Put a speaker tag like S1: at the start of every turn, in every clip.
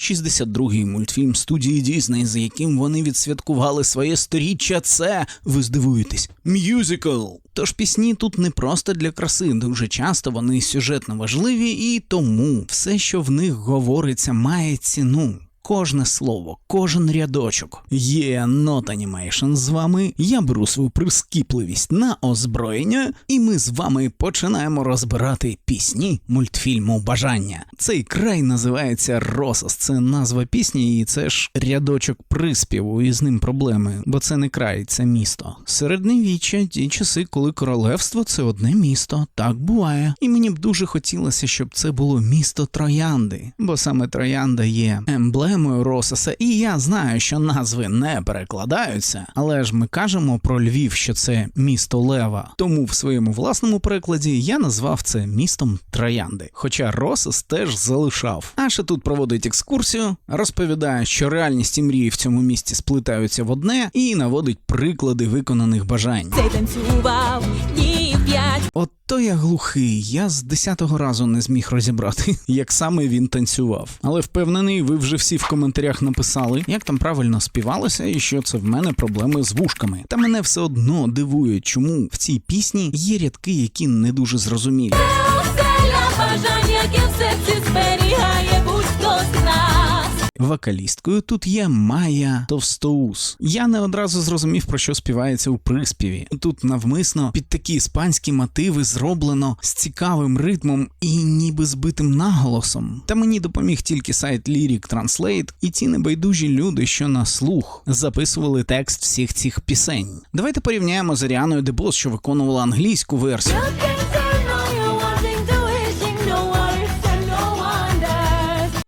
S1: 62-й мультфільм студії Дісней, з яким вони відсвяткували своє сторіччя. Це ви здивуєтесь, мюзикл. Тож пісні тут не просто для краси, дуже часто вони сюжетно важливі, і тому все, що в них говориться, має ціну. Кожне слово, кожен рядочок. Є Not Animation з вами. Я беру свою прискіпливість на озброєння, і ми з вами починаємо розбирати пісні мультфільму Бажання. Цей край називається Росос. Це назва пісні, і це ж рядочок приспіву, і з ним проблеми, бо це не край, це місто. Середньовіччя, ті часи, коли королевство це одне місто. Так буває. І мені б дуже хотілося, щоб це було місто Троянди, бо саме Троянда є емблемою Рососа, і я знаю, що назви не перекладаються, але ж ми кажемо про Львів, що це місто Лева. Тому в своєму власному перекладі я назвав це містом Троянди. Хоча Росос теж залишав. Аша тут проводить екскурсію, розповідає, що реальність і мрії в цьому місті сплетаються в одне, і наводить приклади виконаних бажань.
S2: Цей танцював.
S1: От то я глухий, я з десятого разу не зміг розібрати, як саме він танцював. Але впевнений, ви вже всі в коментарях написали, як там правильно співалося, і що це в мене проблеми з вушками. Та мене все одно дивує, чому в цій пісні є рядки, які не дуже зрозумілі. Вокалісткою тут є Майя Товстоус. Я не одразу зрозумів, про що співається у приспіві. Тут навмисно під такі іспанські мотиви зроблено з цікавим ритмом і ніби збитим наголосом. Та мені допоміг тільки сайт Lyric Translate і ті небайдужі люди, що на слух записували текст всіх цих пісень. Давайте порівняємо з Аріаною Дебос, що виконувала англійську версію.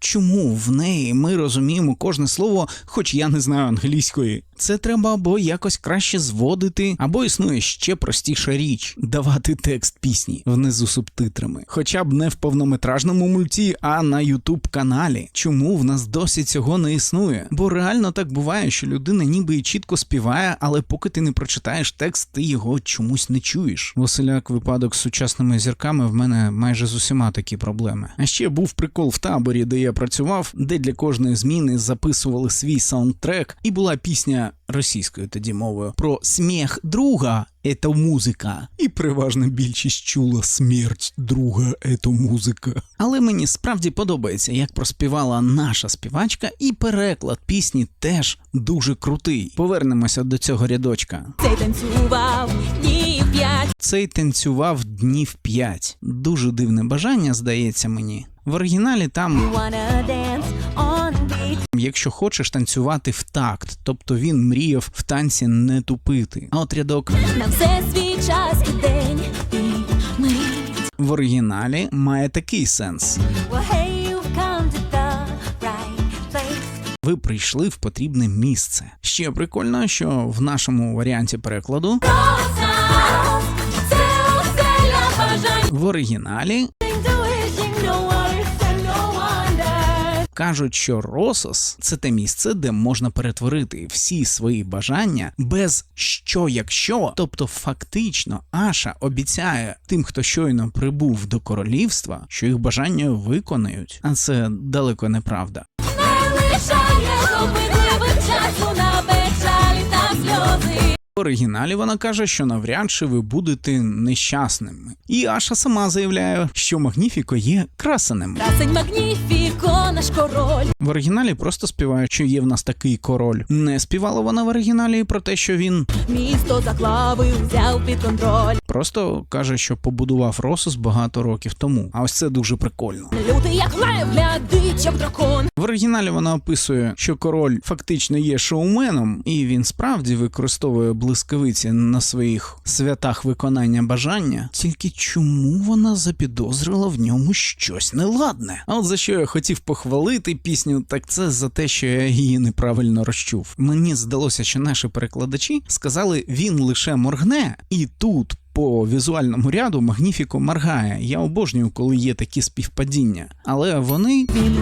S1: Чому в неї ми розуміємо кожне слово, хоч я не знаю англійської? Це треба або якось краще зводити, або існує ще простіша річ давати текст пісні внизу субтитрами. Хоча б не в повнометражному мульті, а на Ютуб каналі. Чому в нас досі цього не існує? Бо реально так буває, що людина ніби і чітко співає, але поки ти не прочитаєш текст, ти його чомусь не чуєш. Василяк випадок з сучасними зірками в мене майже з усіма такі проблеми. А ще був прикол в таборі, де я працював, де для кожної зміни записували свій саундтрек, і була пісня російською тоді мовою про сміх друга. Це музика, і переважна більшість чула смерть друга, це музика. Але мені справді подобається, як проспівала наша співачка, і переклад пісні теж дуже крутий. Повернемося до цього рядочка.
S2: Цей танцював днів п'ять.
S1: Цей танцював днів п'ять. Дуже дивне бажання, здається мені. В оригіналі там якщо хочеш танцювати в такт, тобто він мріяв в танці не тупити. А от рядок
S2: На все свій час і день і мить.
S1: в оригіналі має такий сенс:
S2: Well, hey, right
S1: ви прийшли в потрібне місце. Ще прикольно, що в нашому варіанті перекладу
S2: це оселя бажань.
S1: в оригіналі кажуть, що Росос це те місце, де можна перетворити всі свої бажання без що якщо, тобто фактично Аша обіцяє тим, хто щойно прибув до королівства, що їх бажання виконають, а це далеко.
S2: Не лишає часу на печалі та сльози.
S1: В оригіналі вона каже, що навряд чи ви будете нещасними. І Аша сама заявляє, що Магніфіко є красеним.
S2: Красень Магніфіко, наш король.
S1: В оригіналі просто співає, що є в нас такий король. Не співала вона в оригіналі про те, що він
S2: Місто заклав і взяв під контроль.
S1: Просто каже, що побудував Росос багато років тому. А ось це дуже прикольно.
S2: Лютий як лев, глядить, як дракон.
S1: В оригіналі вона описує, що король фактично є шоуменом, і він справді використовує блискавиці на своїх святах виконання бажання. Тільки чому вона запідозрила в ньому щось неладне? А от за що я хотів похвалити пісню, так це за те, що я її неправильно розчув. Мені здалося, що наші перекладачі сказали він лише моргне, і тут. По візуальному ряду Магніфіко моргає. Я обожнюю, коли є такі співпадіння. Але вони
S2: Він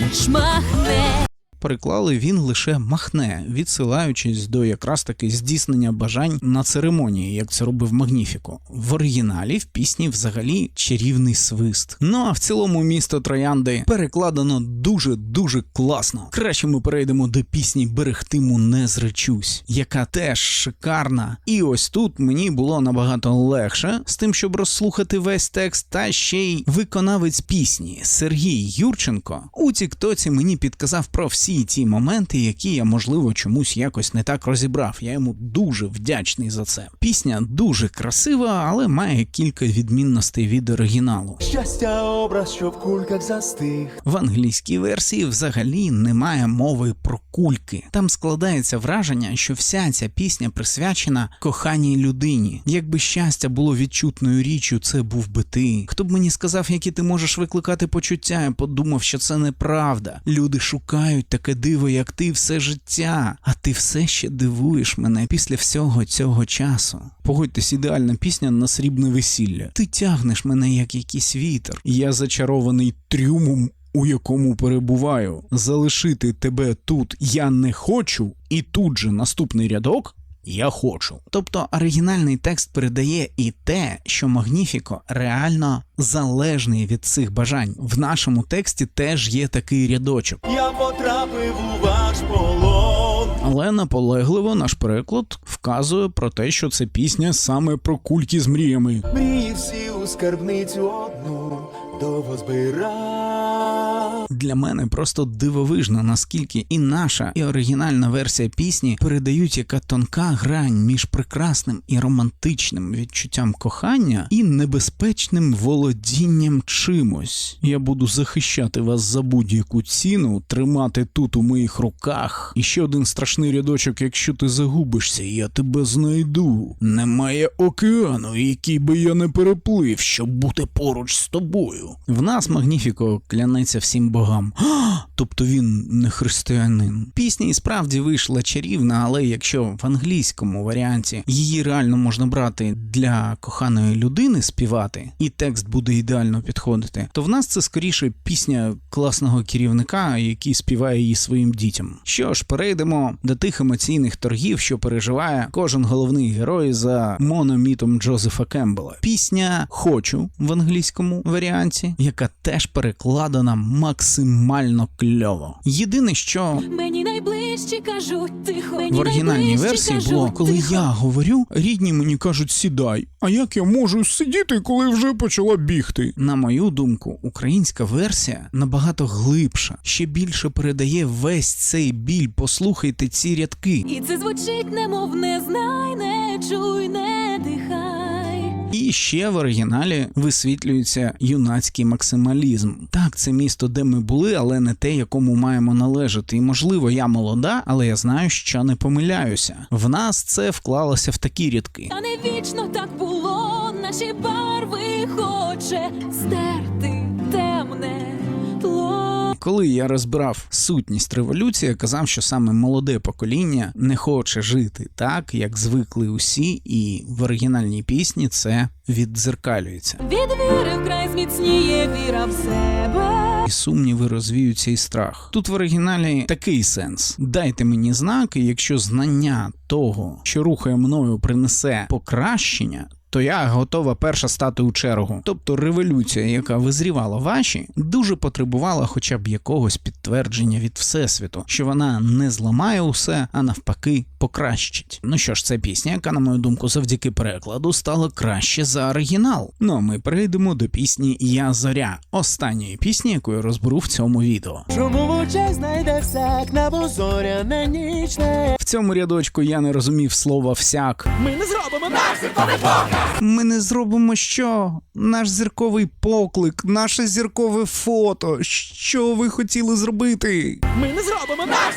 S2: лиш махне.
S1: Переклали він лише махне, відсилаючись до якраз таки здійснення бажань на церемонії, як це робив Магніфіко. В оригіналі в пісні взагалі чарівний свист. Ну а в цілому місто Троянди перекладено дуже дуже класно. Краще ми перейдемо до пісні Берегтиму не зречусь, яка теж шикарна. І ось тут мені було набагато легше з тим, щоб розслухати весь текст, та ще й виконавець пісні Сергій Юрченко у Тіктоці мені підказав про всі ті моменти, які я можливо чомусь якось не так розібрав. Я йому дуже вдячний за це. Пісня дуже красива, але має кілька відмінностей від оригіналу.
S3: Щастя, образ, що в кульках застиг.
S1: В англійській версії взагалі немає мови про кульки. Там складається враження, що вся ця пісня присвячена коханій людині. Якби щастя було відчутною річчю, це був би ти. Хто б мені сказав, які ти можеш викликати почуття, я подумав, що це неправда. Люди шукають таке диво, як ти, все життя. А ти все ще дивуєш мене після всього цього часу. Погодьтесь, ідеальна пісня на срібне весілля. Ти тягнеш мене як якийсь вітер. Я зачарований трюмом у якому перебуваю. Залишити тебе тут я не хочу, і тут же наступний рядок. Я хочу. Тобто оригінальний текст передає і те, що Магніфіко реально залежний від цих бажань. В нашому тексті теж є такий рядочок.
S3: Я потрапив у ваш полон.
S1: Але наполегливо наш переклад вказує про те, що це пісня саме про кульки з мріями.
S3: Мрії всі у скарбницю одну довго збирав.
S1: Для мене просто дивовижно, наскільки і наша, і оригінальна версія пісні передають яка тонка грань між прекрасним і романтичним відчуттям кохання і небезпечним володінням чимось. Я буду захищати вас за будь-яку ціну, тримати тут у моїх руках. І ще один страшний рядочок: якщо ти загубишся, я тебе знайду. Немає океану, який би я не переплив, щоб бути поруч з тобою. В нас Магніфіко клянеться всім богам. Тобто він не християнин. Пісня і справді вийшла чарівна, але якщо в англійському варіанті її реально можна брати для коханої людини співати, і текст буде ідеально підходити, то в нас це скоріше пісня класного керівника, який співає її своїм дітям. Що ж, перейдемо до тих емоційних торгів, що переживає кожен головний герой за мономітом Джозефа Кембела. Пісня Хочу в англійському варіанті, яка теж перекладена максимально кльово. Єдине, що
S2: Мені найближчі кажуть тихо. Мені
S1: в оригінальній версії
S2: кажуть,
S1: було, коли
S2: тихо.
S1: я говорю, рідні мені кажуть сідай. А як я можу сидіти, коли вже почала бігти? На мою думку, українська версія набагато глибша, ще більше передає весь цей біль. Послухайте ці рядки.
S2: І це звучить, немов не знай, не чуй, не дихай.
S1: І ще в оригіналі висвітлюється юнацький максималізм. Так, це місто, де ми були, але не те, якому маємо належати. І можливо, я молода, але я знаю, що не помиляюся. В нас це вклалося в такі рідки.
S2: Та не вічно так було, наші барви хоче стерти темне.
S1: Коли я розбирав сутність революції, я казав, що саме молоде покоління не хоче жити так, як звикли усі, і в оригінальній пісні це віддзеркалюється.
S2: Від віри вкрай зміцніє віра в себе.
S1: І сумніви розвіються і страх. Тут в оригіналі такий сенс: дайте мені знак, і якщо знання того, що рухає мною, принесе покращення. То я готова перша стати у чергу. Тобто революція, яка визрівала ваші, дуже потребувала хоча б якогось підтвердження від всесвіту, що вона не зламає усе, а навпаки покращить. Ну що ж, це пісня, яка, на мою думку, завдяки перекладу стала краще за оригінал. Ну а ми перейдемо до пісні Я Зоря, останньої пісні, яку я розберу в цьому відео.
S3: Чому в очах знайде всяк небо зоряне нічне?
S1: В цьому рядочку я не розумів слова всяк.
S3: Ми не зробимо наш
S1: Ми не зробимо що? Наш зірковий поклик, наше зіркове фото. Що ви хотіли зробити?
S3: Ми не зробимо наш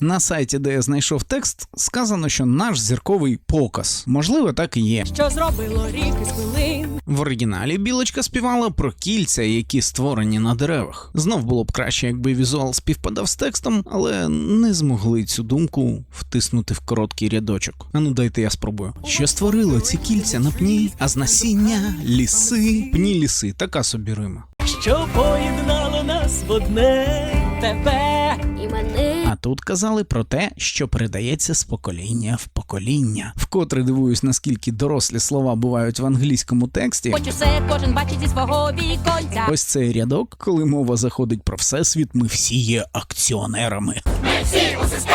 S1: На сайті, де я знайшов текст, сказано, що наш зірковий показ. Можливо, так і є.
S2: Що зробило ріки з хвилин?
S1: В оригіналі білочка співала про кільця, які створені на деревах. Знов було б краще, якби візуал співпадав з текстом, але не змогли цю думку втиснути в короткий рядочок. Ану, дайте я спробую. Що створило ці кільця на пні, а з насіння ліси, пні ліси, така собі рима.
S3: Що поєднало нас в одне
S2: Тебе
S4: і мене А
S1: тут казали про те, що передається з покоління в покоління. Вкотре дивуюсь, наскільки дорослі слова бувають в англійському тексті.
S2: Хоч усе кожен бачить зі свого віконця.
S1: Ось цей рядок, коли мова заходить про всесвіт, ми всі є акціонерами.
S2: Сонця.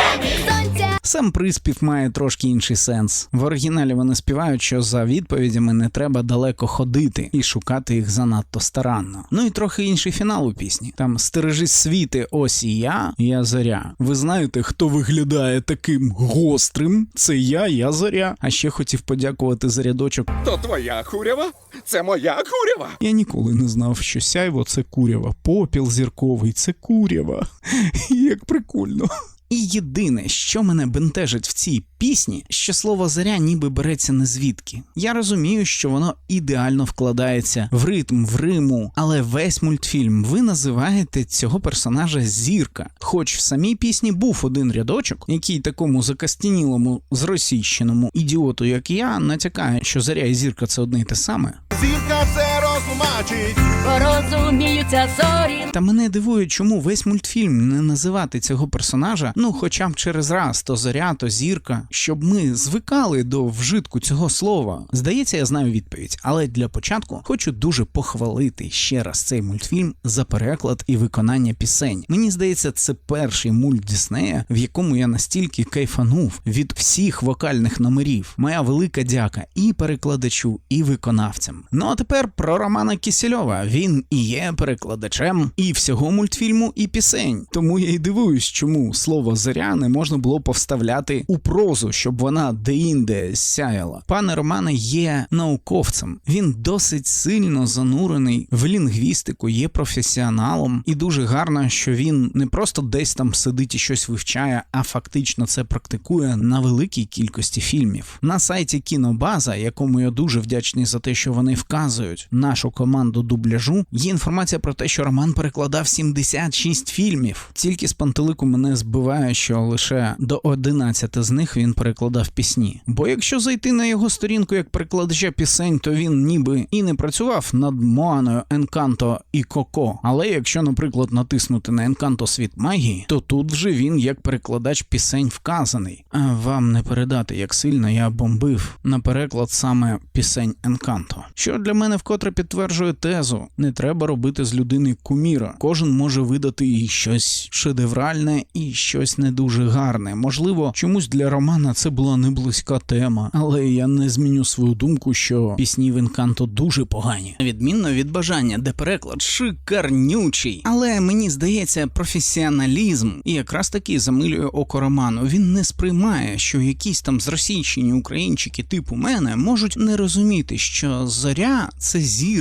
S1: Сам приспів має трошки інший сенс. В оригіналі вони співають, що за відповідями не треба далеко ходити і шукати їх занадто старанно. Ну і трохи інший фінал у пісні. Там стережись світи, ось і я, я зоря. Ви знаєте, хто виглядає таким гострим? Це я, я зоря. А ще хотів подякувати за рядочок.
S4: То твоя курява? Це моя курява.
S1: Я ніколи не знав, що сяйво це курява, попіл зірковий це курява. Як прикольно. І єдине, що мене бентежить в цій пісні, що слово заря ніби береться не звідки. Я розумію, що воно ідеально вкладається в ритм, в риму, але весь мультфільм ви називаєте цього персонажа зірка. Хоч в самій пісні був один рядочок, який такому закастінілому, зросійщеному ідіоту, як я, натякає, що заря і зірка це одне й те саме.
S3: Зірка все розтлумачить.
S2: Порозуміються зорі.
S1: Та мене дивує, чому весь мультфільм не називати цього персонажа, ну хоча б через раз, то зоря, то зірка, щоб ми звикали до вжитку цього слова. Здається, я знаю відповідь, але для початку хочу дуже похвалити ще раз цей мультфільм за переклад і виконання пісень. Мені здається, це перший мульт Діснея, в якому я настільки кайфанув від всіх вокальних номерів. Моя велика дяка і перекладачу, і виконавцям. Ну а тепер про Романа Кісельова. Він і є перекладачем і всього мультфільму, і пісень. Тому я й дивуюсь, чому слово зоря не можна було повставляти у прозу, щоб вона деінде сяяла. Пане Романе є науковцем. Він досить сильно занурений в лінгвістику, є професіоналом, і дуже гарно, що він не просто десь там сидить і щось вивчає, а фактично це практикує на великій кількості фільмів. На сайті Кінобаза, якому я дуже вдячний за те, що вони вказують нашу команду дубляжу, є інформація про те, що Роман перекладав 76 фільмів. Тільки з пантелику мене збиває, що лише до 11 з них він перекладав пісні. Бо якщо зайти на його сторінку як перекладача пісень, то він ніби і не працював над Моаною, Енканто і Коко. Але якщо, наприклад, натиснути на Енканто світ магії, то тут вже він як перекладач пісень вказаний. А вам не передати, як сильно я бомбив на переклад саме пісень Енканто. Що для мене вкотре підтверджує тезу: не треба робити з людини куміра. Кожен може видати їй щось шедевральне і щось не дуже гарне. Можливо, чомусь для Романа це була не близька тема, але я не зміню свою думку, що пісні в Енканто дуже погані. Відмінно від бажання, де переклад шикарнючий. Але мені здається, професіоналізм і якраз таки замилює око Роману. Він не сприймає, що якісь там зросійщені українчики типу мене можуть не розуміти, що зоря це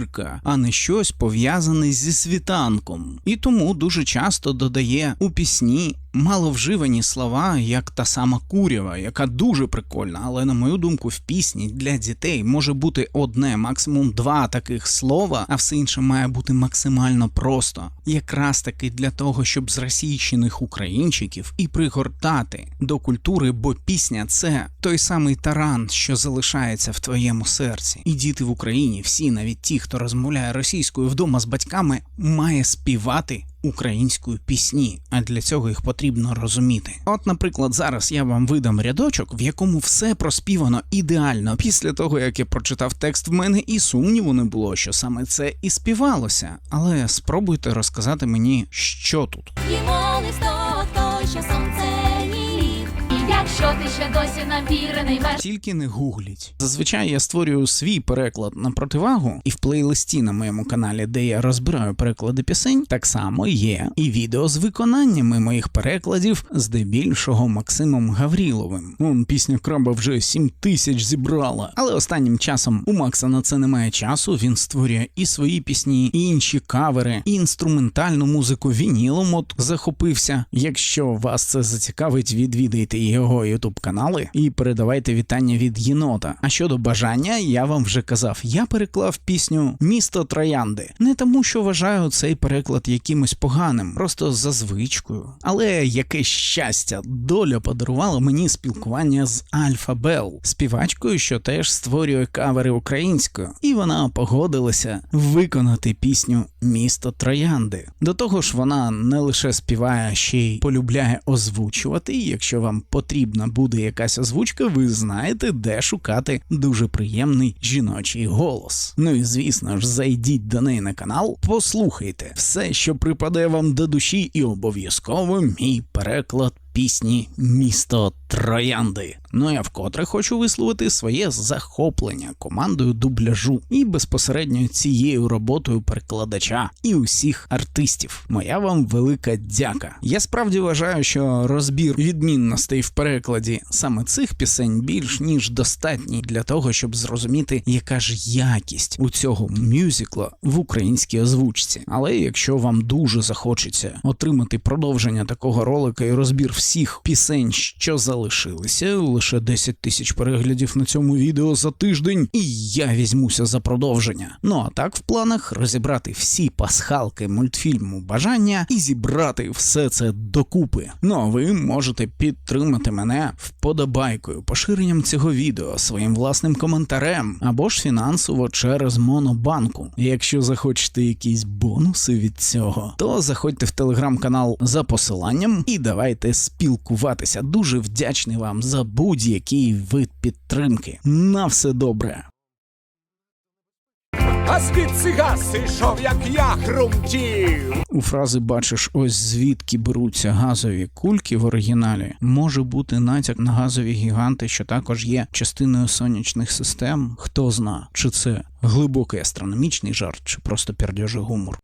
S1: зірка, а не щось пов'язане зі світанком. І тому дуже часто додає у пісні маловживані слова, як та сама курява, яка дуже прикольна, але на мою думку, в пісні для дітей може бути одне, максимум два таких слова, а все інше має бути максимально просто, якраз таки для того, щоб зросійщених українчиків і пригортати до культури, бо пісня це той самий таран, що залишається в твоєму серці. І діти в Україні, всі, навіть ті, хто розмовляє російською вдома з батьками, має співати українською пісні, а для цього їх потрібно розуміти. От, наприклад, зараз я вам видам рядочок, в якому все проспівано ідеально. Після того як я прочитав текст, в мене і сумніву не було, що саме це і співалося. Але спробуйте розказати мені, що тут.
S2: Їмо листок той, що якщо ти ще досі нам вірений ваш
S1: Тільки не гугліть. Зазвичай я створюю свій переклад на противагу, і в плейлисті на моєму каналі, де я розбираю переклади пісень, так само є і відео з виконаннями моїх перекладів, здебільшого Максимом Гавріловим. Вон пісня краба вже 7 тисяч зібрала. Але останнім часом у Макса на це немає часу. Він створює і свої пісні, і інші кавери, і інструментальну музику вінілом от захопився. Якщо вас це зацікавить, відвідайте його ютуб канали і передавайте вітання від єнота. А щодо бажання, я вам вже казав, я переклав пісню Місто Троянди. Не тому, що вважаю цей переклад якимось поганим, просто за звичкою. Але яке щастя, доля подарувала мені спілкування з Альфа Бел, співачкою, що теж створює кавери українською, і вона погодилася виконати пісню Місто Троянди. До того ж, вона не лише співає, ще й полюбляє озвучувати. Якщо вам потрібна буде якась озвучка, ви знаєте, де шукати дуже приємний жіночий голос. Ну і звісно ж, зайдіть до неї на канал, послухайте все, що припаде вам до душі, і обов'язково мій переклад пісні Місто Троянди. Ну я вкотре хочу висловити своє захоплення командою дубляжу і безпосередньо цією роботою перекладача і усіх артистів. Моя вам велика дяка. Я справді вважаю, що розбір відмінностей в перекладі саме цих пісень більш ніж достатній для того, щоб зрозуміти, яка ж якість у цього мюзикла в українській озвучці. Але якщо вам дуже захочеться отримати продовження такого ролика і розбір всіх пісень, що залишилися, лише 10 тисяч переглядів на цьому відео за тиждень, і я візьмуся за продовження. Ну а так в планах розібрати всі пасхалки мультфільму бажання і зібрати все це докупи. Ну а ви можете підтримати мене вподобайкою, поширенням цього відео, своїм власним коментарем або ж фінансово через монобанку. Якщо захочете якісь бонуси від цього, то заходьте в телеграм-канал за посиланням і давайте спілкуватися. Дуже вдячний вам за будь-який вид підтримки. На все добре.
S4: А звідси газ ішов, як я хрумтів.
S1: У фрази бачиш ось звідки беруться газові кульки в оригіналі, може бути натяк на газові гіганти, що також є частиною сонячних систем. Хто зна, чи це глибокий астрономічний жарт, чи просто пердьожий гумор.